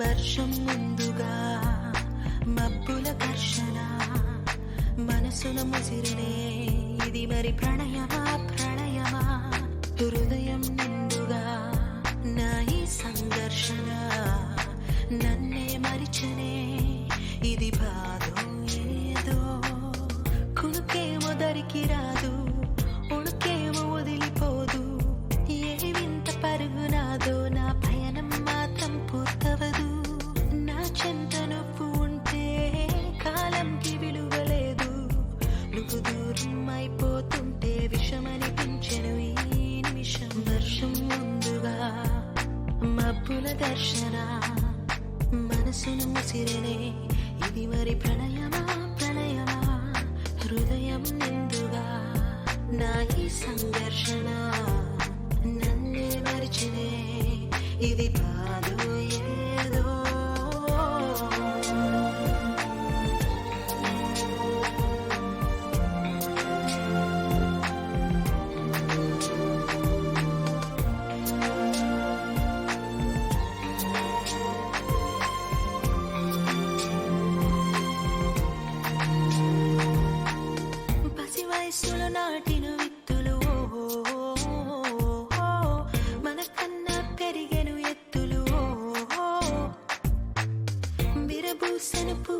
వర్షం ముందుగా మబ్బుల ఘర్షణ మనసుల ముసిరినే ఇది మరి ప్రణయమా? దరికి రాదు. ఉణుకేమో వదిలిపోదు. ఏమింత వింత పరుగు నాదో నా పయనం మాత్రం పూర్తవదు. నా చెంత నొప్పు ఉంటే కాలంకి విలువలేదు. నువ్వు దూరం అయిపోతుంటే విషమనిపించెను ఈ నిమిషం. వర్షం ముందుగా మబ్బుల దర్శన. మనసును ముసిరనే. ఇది మరి ప్రణయమా? నా ఈ సంఘర్షణ నన్నే మరిచినే. ఇది బాధ. వయసులు నాటిన విత్తులు మనకన్నా పెరిగెను ఎత్తులు ఓహో పూ